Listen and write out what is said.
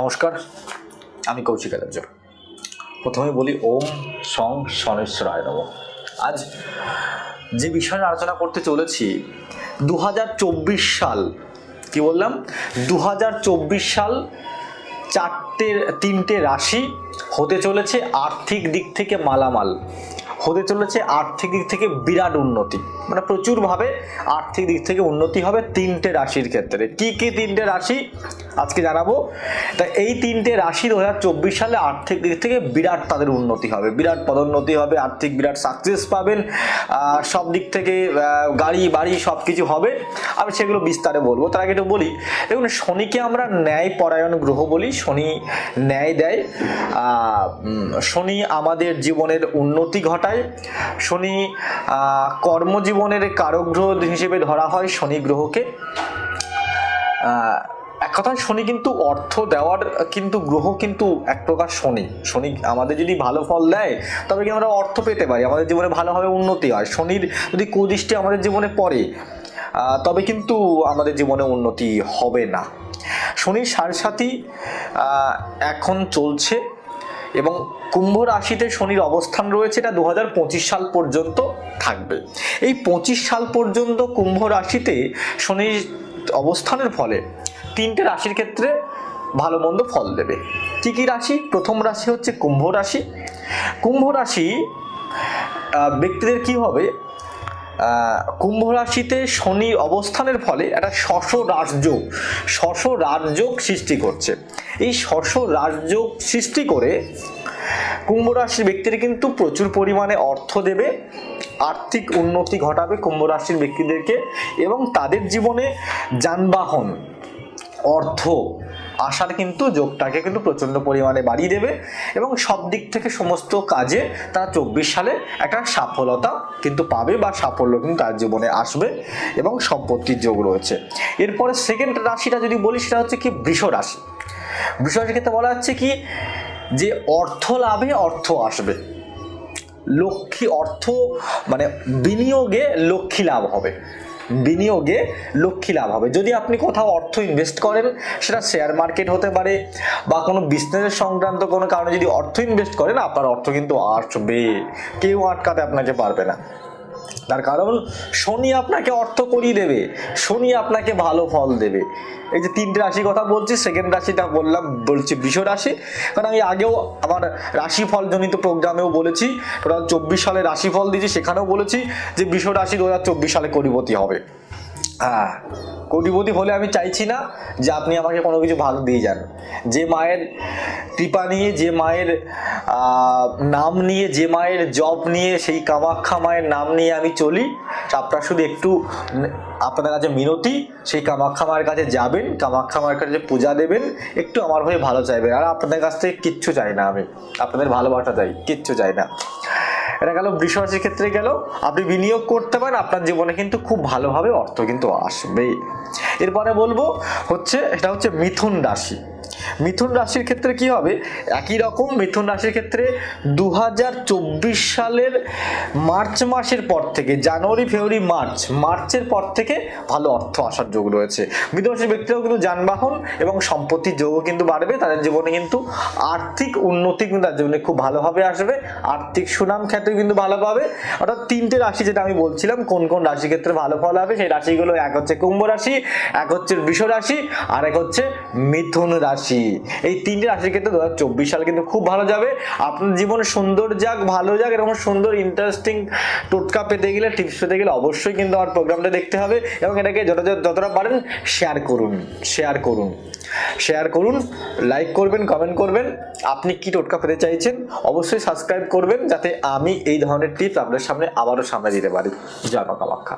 নমস্কার, আমি কৌশিক আচার্য। প্রথমে বলি ওম সং শনেশ্বরায় নম। আজ যে বিষয় আলোচনা করতে চলেছি দু হাজার চব্বিশ সাল, কি বললাম? দু হাজার চব্বিশ সাল চারটে, তিনটে রাশি হতে চলেছে আর্থিক দিক থেকে মালামাল। হতে চলেছে আর্থিক দিক থেকে বিরাট উন্নতি। মানে প্রচুরভাবে আর্থিক দিক থেকে উন্নতি হবে তিনটে রাশির ক্ষেত্রে। কি কি তিনটে রাশি? আজকে জানাব। তা এই তিনটে রাশি দু হাজার চব্বিশ সালে আর্থিক দিক থেকে বিরাট তাদের উন্নতি হবে। বিরাট পদোন্নতি হবে, আর্থিক বিরাট সাকসেস পাবেন। সব দিক থেকে গাড়ি, বাড়ি সব কিছু হবে। আমি সেগুলো বিস্তারে বলব। তার আগে একটু বলি, দেখুন, শনিকে আমরা ন্যায় পরায়ণ গ্রহ বলি। শনি ন্যায় দেয়। শনি আমাদের জীবনের উন্নতি ঘটায়। শনি কর্মজীবনের কারক গ্রহ হিসেবে ধরা হয় শনি গ্রহকে। এক কথায় শনি কিন্তু অর্থ দেওয়ার, কিন্তু গ্রহ কিন্তু এক প্রকার শনি। শনি আমাদের যদি ভালো ফল দেয়, তবে কিন্তু আমরা অর্থ পেতে পারি? আমাদের জীবনে ভালোভাবে উন্নতি হয়। শনির যদি কুদৃষ্টি আমাদের জীবনে পড়ে তবে কিন্তু আমাদের জীবনে উন্নতি হবে না। শনির সারসাথী এখন চলছে। এবং কুম্ভ রাশিতে শনির অবস্থান রয়েছে, এটা দু পঁচিশ সাল পর্যন্ত থাকবে। এই পঁচিশ সাল পর্যন্ত কুম্ভ রাশিতে শনির অবস্থানের ফলে তিনটে রাশির ক্ষেত্রে ভালো মন্দ ফল দেবে। কী কী রাশি? প্রথম রাশি হচ্ছে কুম্ভ রাশি। কুম্ভ রাশি ব্যক্তিদের কি হবে? কুম্ভ রাশিতে শনি অবস্থানের ফলে একটা শশ রাজযোগ শশ রাজযোগ সৃষ্টি করছে। এই শশ রাজযোগ সৃষ্টি করে কুম্ভ রাশির ব্যক্তিরা কিন্তু প্রচুর পরিমাণে অর্থ দেবে, আর্থিক উন্নতি ঘটাবে কুম্ভ রাশির ব্যক্তিদেরকে এবং তাদের জীবনে যানবাহন, অর্থ আসার কিন্তু যোগটাকে কিন্তু প্রচণ্ড পরিমাণে বাড়িয়ে দেবে এবং সব দিক থেকে সমস্ত কাজে তারা চব্বিশ সালে একটা সফলতা কিন্তু পাবে বা সাফল্য কিন্তু তার জীবনে আসবে এবং সম্পত্তির যোগ রয়েছে। এরপরে সেকেন্ড রাশিটা যদি বলি সেটা হচ্ছে কি বৃষ রাশি। বৃষ রাশির ক্ষেত্রে বলা হচ্ছে কি যে অর্থ লাভে অর্থ আসবে। লক্ষ্মী অর্থ মানে বিনিয়োগে লক্ষ্মী লাভ হবে। বিনিয়োগে লক্ষ্মী লাভ হবে। যদি আপনি কোথাও অর্থ ইনভেস্ট করেন, সেটা শেয়ার মার্কেট হতে পারে বা কোনো বিজনেসের সংক্রান্ত কোনো কারণে যদি অর্থ ইনভেস্ট করেন, আপনার অর্থ কিন্তু আসবে কেউ আটকাতে আপনাকে পারবে না। তার কারণ, শনি আপনাকে অর্থ করিয়ে দেবে। শনি আপনাকে ভালো ফল দেবে। এই যে তিনটে রাশির কথা বলছি সেকেন্ড রাশিটা বললাম, বলছি বৃষ রাশি। কারণ আমি আগেও আমার রাশিফল জনিত প্রোগ্রামেও বলেছি, দু হাজার চব্বিশ সালে রাশিফল দিয়েছি, সেখানেও বলেছি যে বৃষ রাশি দু হাজার চব্বিশ সালে কোটিপতি হবে। হ্যাঁ। কোটিপতি হলে আমি চাইছি না যে আপনি আমাকে কোনো কিছু ভাগ দিয়ে যান। যে মায়ের কৃপা নিয়ে, যে মায়ের নাম নিয়ে, যে মায়ের জব নিয়ে, সেই কামাখ্যা মায়ের নাম নিয়ে আমি চলি আপনার শুধু একটু আপনাদের কাছে মিনতি, সেই কামাখ্যা মায়ের কাছে যাবেন, কামাখ্যা মায়ের কাছে পূজা দেবেন, একটু আমার হয়ে ভালো চাইবেন। আর আপনাদের কাছ থেকে কিচ্ছু চাই না আমি। আপনাদের ভালোবাসা চাই, কিচ্ছু চাই না। এটা গেল বৃষ রাশির ক্ষেত্রে গেল। আপনি বিনিয়োগ করতে পারেন, আপনার জীবনে কিন্তু খুব ভালোভাবে অর্থ কিন্তু আসবে এরপরে বলব হচ্ছে, এটা হচ্ছে মিথুন রাশি। মিথুন রাশির ক্ষেত্রে কি হবে? একই রকম মিথুন রাশির ক্ষেত্রে দু হাজার চব্বিশ সালের মার্চ মাসের পর থেকে, জানুয়ারি, ফেব্রুয়ারি, মার্চ, মার্চের পর থেকে ভালো অর্থ আসার যোগ রয়েছে। মিথুন রাশির ব্যক্তিরাও কিন্তু যানবাহন এবং সম্পত্তির যোগও কিন্তু বাড়বে, তাদের জীবনে কিন্তু আর্থিক উন্নতি কিন্তু তার জীবনে খুব ভালোভাবে আসবে, আর্থিক সুনাম খ্যাতি কিন্তু ভালো পাবে। অর্থাৎ তিনটে রাশি যেটা আমি বলছিলাম, কোন কোন রাশির ক্ষেত্রে ভালো ফল হবে, সেই রাশিগুলো এক হচ্ছে কুম্ভ রাশি, এক হচ্ছে বৃষ রাশি, আর এক হচ্ছে মিথুন রাশি। এই তিনটে রাশির ক্ষেত্রে দু চব্বিশ সাল কিন্তু খুব ভালো যাবে। আপনার জীবন সুন্দর যাক, ভালো যাক, এরকম সুন্দর ইন্টারেস্টিং টোটকা পেতে গেলে টিপস পেতে গেলে অবশ্যই কিন্তু আমার প্রোগ্রামটা দেখতে হবে এবং এটাকে যত যতটা পারেন শেয়ার করুন শেয়ার করুন। শেয়ার করুন লাইক করবেন কমেন্ট করবেন। আপনি কি টোটকা পেতে চাইছেন, অবশ্যই সাবস্ক্রাইব করবেন যাতে আমি এই ধরনের টিপস আপনার সামনে আবারও সামনে দিতে পারি। জয় মা